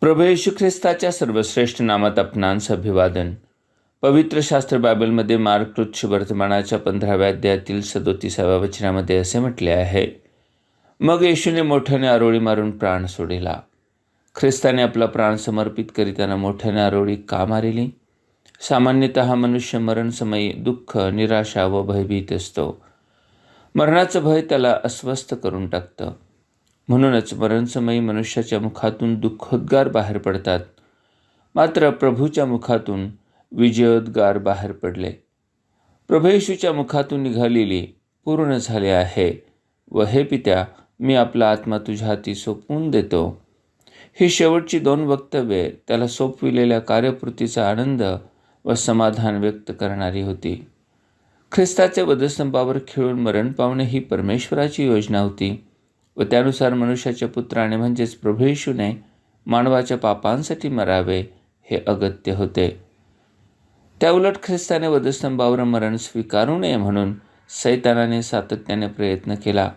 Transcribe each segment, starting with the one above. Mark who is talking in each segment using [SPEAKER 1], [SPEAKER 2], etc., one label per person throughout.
[SPEAKER 1] प्रभू येशू ख्रिस्ताच्या सर्वश्रेष्ठ नामात आपणांस अभिवादन पवित्र शास्त्र बायबलमध्ये मार्कृच्छ वर्तमानाच्या पंधराव्या अध्यायातील सदोतीसाव्या वचनामध्ये असे म्हटले आहे मग येशूने मोठ्याने आरोळी मारून प्राण सोडिला. ख्रिस्ताने आपला प्राण समर्पित करीताना मोठ्याने आरोळी का मारिली? सामान्यतः मनुष्य मरणसमयी दुःख निराशा व भयभीत असतो. मरणाचं भय त्याला अस्वस्थ करून टाकतं. म्हणूनच मरणसमयी मनुष्याच्या मुखातून दुःखोद्गार बाहेर पडतात. मात्र प्रभूच्या मुखातून विजयोद्गार बाहेर पडले. प्रभेशूच्या मुखातून निघालेली पूर्ण झाले आहे. व हे पित्या मी आपला आत्मा तुझ्या हाती सोपवून देतो. ही शेवटची दोन वक्तव्ये त्याला सोपविलेल्या कार्यपूर्तीचा आनंद व समाधान व्यक्त करणारी होती. ख्रिस्ताच्या वधस्तंभावर खेळून मरण पावणे ही परमेश्वराची योजना होती. व त्यानुसार मनुष्याच्या पुत्राने म्हणजेच प्रभू येशूने मानवाच्या पापांसाठी मरावे हे अगत्य होते. त्याउलट ख्रिस्ताने वधस्तंभावर मरण स्वीकारू नये म्हणून सैतानाने सातत्याने प्रयत्न केला.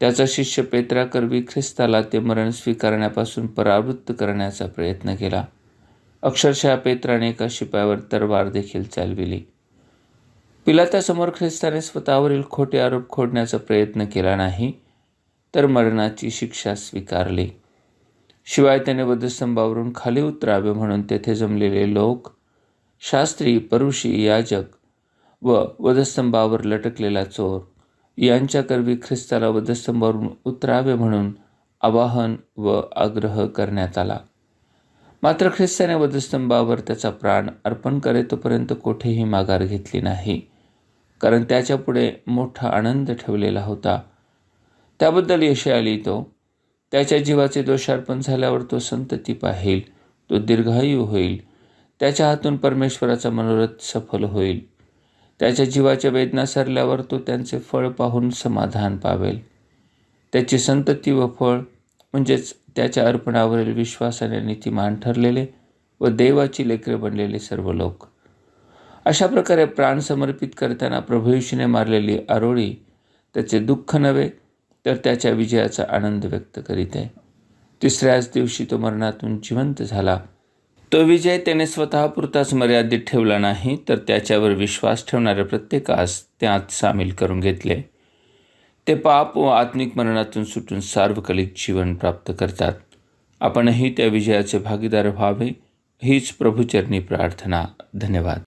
[SPEAKER 1] त्याचा शिष्य पेत्राकरवी ख्रिस्ताला ते मरण स्वीकारण्यापासून परावृत्त करण्याचा प्रयत्न केला. अक्षरशः पेत्राने एका शिपायावर तरवार देखील चालविली. पिलातासमोर ख्रिस्ताने स्वतःवरील खोटे आरोप खोडण्याचा प्रयत्न केला नाही. तर मरणाची शिक्षा स्वीकारली. शिवाय त्याने वधस्तंभावरून खाली उतरावे म्हणून तेथे जमलेले लोक शास्त्री परुषी याजक व वधस्तंभावर लटकलेला चोर यांच्याकरवी ख्रिस्ताला वधस्तंभावरून उतरावे म्हणून आवाहन व आग्रह करण्यात आला. मात्र ख्रिस्ताने वधस्तंभावर त्याचा प्राण अर्पण करेतोपर्यंत कोठेही माघार घेतली नाही कारण त्याच्यापुढे मोठा आनंद ठेवलेला होता. त्याबद्दल यश आली तो त्याच्या जीवाचे दोषार्पण झाल्यावर तो संतती पाहिल तो दीर्घायू होईल. त्याच्या हातून परमेश्वराचा मनोरथ सफल होईल. त्याच्या जीवाच्या वेदना सरल्यावर तो त्यांचे फळ पाहून समाधान पावेल. त्याची संतती व फळ म्हणजेच त्याच्या अर्पणावरील विश्वासाने नीतिमान ठरलेले व देवाची लेकरे बनलेले सर्व लोक. अशा प्रकारे प्राण समर्पित करताना प्रभू मारलेली आरोळी त्याचे दुःख नव्हे तर त्याच्या विजयाचा आनंद व्यक्त करीत आहे. तिसऱ्याच दिवशी तो मरणातून जिवंत झाला. तो विजय त्याने स्वतःपुरताच मर्यादित ठेवला नाही तर त्याच्यावर विश्वास ठेवणाऱ्या प्रत्येकास त्यात सामील करून घेतले. ते पाप व आत्मिक मरणातून सुटून सार्वकालिक जीवन प्राप्त करतात. आपणही त्या विजयाचे भागीदार व्हावे हीच प्रभुचरणी प्रार्थना. धन्यवाद.